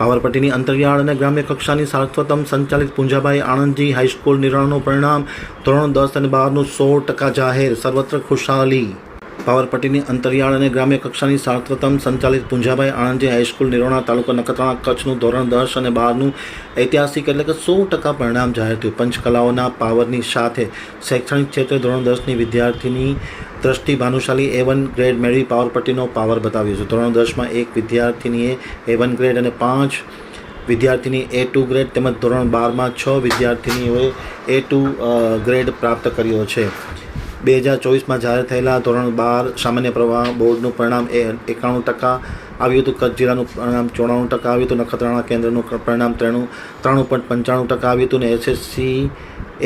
પાવરપટ્ટીની અંતરિયાળ અને ગ્રામ્ય કક્ષાની સાર્વત્રમ સંચાલિત પૂંજાભાઈ આણંદજી હાઈસ્કૂલ નિર્ણયનું પરિણામ ધોરણ દસ અને બારનું સો ટકા જાહેર, સર્વત્ર ખુશાલી. પાવરપટ્ટીની અંતરિયાળ અને ગ્રામ્ય કક્ષાની સાર્વત્રમ સંચાલિત પુંજાભાઈ આણંદજી હાઈસ્કૂલ, નિરોણા તાલુકા નખત્રાણા કચ્છનું ધોરણ દસ અને બારનું ઐતિહાસિક એટલે કે સો ટકા પરિણામ જાહેર થયું. પંચકલાઓના પાવરની સાથે શૈક્ષણિક ક્ષેત્રે ધોરણ દસની વિદ્યાર્થીની દ્રષ્ટિ ભાનુશાલી એ વન ગ્રેડ મેળવી પાવરપટ્ટીનો પાવર બતાવ્યો છે. ધોરણ દસમાં એક વિદ્યાર્થીનીએ એ વન ગ્રેડ અને પાંચ વિદ્યાર્થીની એ ટુ ગ્રેડ તેમજ ધોરણ બારમાં છ વિદ્યાર્થીનીઓએ એ ટુ ગ્રેડ પ્રાપ્ત કર્યો છે. બે હજાર ચોવીસમાં જાહેર થયેલા ધોરણ બાર સામાન્ય પ્રવાહ બોર્ડનું પરિણામ એ એકાણું ટકા આવ્યું હતું. કચ્છ જિલ્લાનું પરિણામ ચોરાણું ટકા આવ્યું હતું. નખત્રાણા કેન્દ્રનું પરિણામ ત્રણું, ત્રાણું પોઈન્ટ પંચાણું ટકા આવ્યું હતું. ને એસએસસી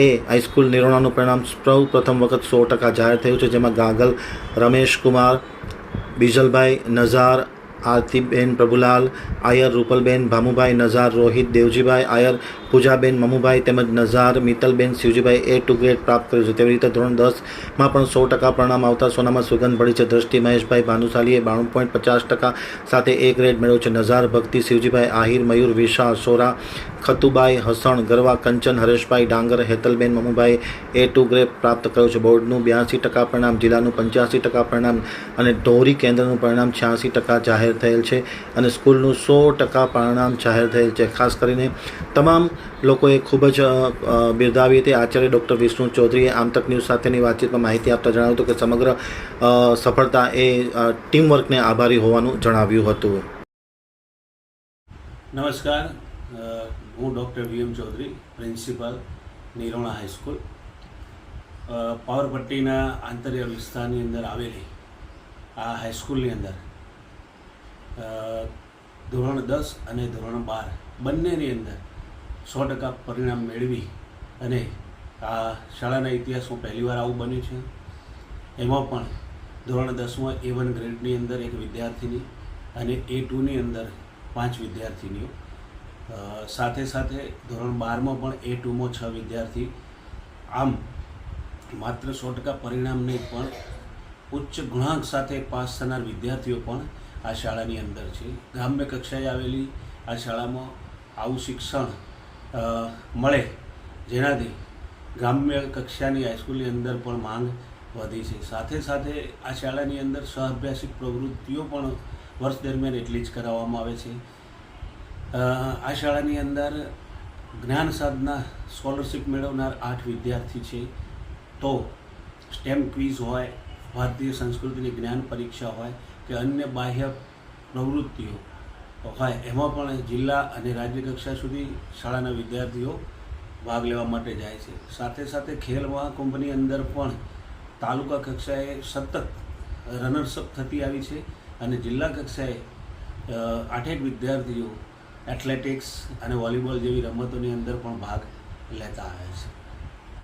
એ હાઈસ્કૂલ નિરોણાનું પરિણામ સૌ પ્રથમ વખત સો ટકા જાહેર થયું છે. જેમાં ગાગલ રમેશ કુમાર બીજલભાઈ નઝાર આરતીબેન પ્રભુલાલ, આયર રૂપલબેન, ભામુભાઈ નઝાર, રોહિત દેવજીભાઈ, આયર પૂજાબેન મમુભાઈ તેમજ Nazar Mittalben Shivjibhai A two grade પ્રાપ્ત કર્યું છે. તેવી રીતે ધોરણ દસમાં પણ સો ટકા પરિણામ આવતા સોનામાં સુગંધ ભળી છે. દ્રષ્ટિ મહેશભાઈ ભાનુશાલીએ બાણું પોઈન્ટ પચાસ ટકા સાથે એ ગ્રેડ મેળવ્યો છે. નઝાર ભક્તિ શિવજીભાઈ આહિર, મયુર વિશા સોરા ખતુબાઈ, હસણ, Garva, Kanchan, Hareshbhai, Dangar, Hetalben, Mamubhai A two grade પ્રાપ્ત કર્યું છે. બોર્ડનું બ્યાસી ટકા પરિણામ, જિલ્લાનું પંચ્યાસી ટકા પરિણામ અને ધોરી કેન્દ્રનું પરિણામ છ્યાસી ટકા જાહેર થયેલ છે અને સ્કૂલનું સો ટકા પરિણામ જાહેર થયેલ છે. ખાસ કરીને તમામ લોકોએ ખૂબ જ બિરદાવી હતી. આચાર્ય ડૉક્ટર વિષ્ણુ ચૌધરીએ આમતક ન્યૂઝ સાથેની વાતચીતમાં માહિતી આપતા જણાવ્યું હતું કે સમગ્ર સફળતા એ ટીમવર્કને ટીમ વર્કને આભારી હોવાનું જણાવ્યું હતું. નમસ્કાર. હું doctor V M Chaudhari, principal, Nirona high school પાવરપટ્ટીના આંતરિય વિસ્તારની અંદર આવેલી આ હાઈસ્કૂલની અંદર ધોરણ દસ અને ધોરણ બાર બંનેની અંદર સો ટકા પરિણામ મેળવી અને આ શાળાના ઇતિહાસમાં પહેલીવાર આવું બન્યું છે. એમાં પણ ધોરણ દસમાં એ વન ગ્રેડની અંદર એક વિદ્યાર્થીની અને એ ટુની અંદર પાંચ વિદ્યાર્થીનીઓ સાથે સાથે ધોરણ બારમાં પણ એ ટુમાં છ વિદ્યાર્થી. આમ, માત્ર સો ટકા પરિણામ નહીં, પણ ઉચ્ચ ગુણાંક સાથે પાસ થનાર વિદ્યાર્થીઓ પણ આ શાળાની અંદર છે. ગ્રામ્ય કક્ષાએ આવેલી આ શાળામાં આવું શિક્ષણ મળે, જેનાથી ગ્રામ્ય કક્ષાની હાઈસ્કૂલની અંદર પણ માંગ વધી છે. સાથે સાથે આ શાળાની અંદર સહઅભ્યાસિક પ્રવૃત્તિઓ પણ વર્ષ દરમિયાન એટલી જ કરાવવામાં આવે છે. આ શાળાની અંદર જ્ઞાન સાધના સ્કોલરશિપ મેળવનાર આઠ વિદ્યાર્થી છે. તો સ્ટેમ ક્વિઝ હોય, ભારતીય સંસ્કૃતિની જ્ઞાન પરીક્ષા હોય કે અન્ય બાહ્ય પ્રવૃત્તિઓ હોય, એમાં પણ જિલ્લા અને રાજ્ય કક્ષા સુધી શાળાના વિદ્યાર્થીઓ ભાગ લેવા માટે જાય છે. સાથે સાથે ખેલ મહાકુંભની અંદર પણ તાલુકા કક્ષાએ સતત રનર્સઅપ થતી આવી છે અને જિલ્લા કક્ષાએ આઠેક વિદ્યાર્થીઓ એથ્લેટિક્સ અને વોલીબોલ જેવી રમતોની અંદર પણ ભાગ લેતા આવે છે.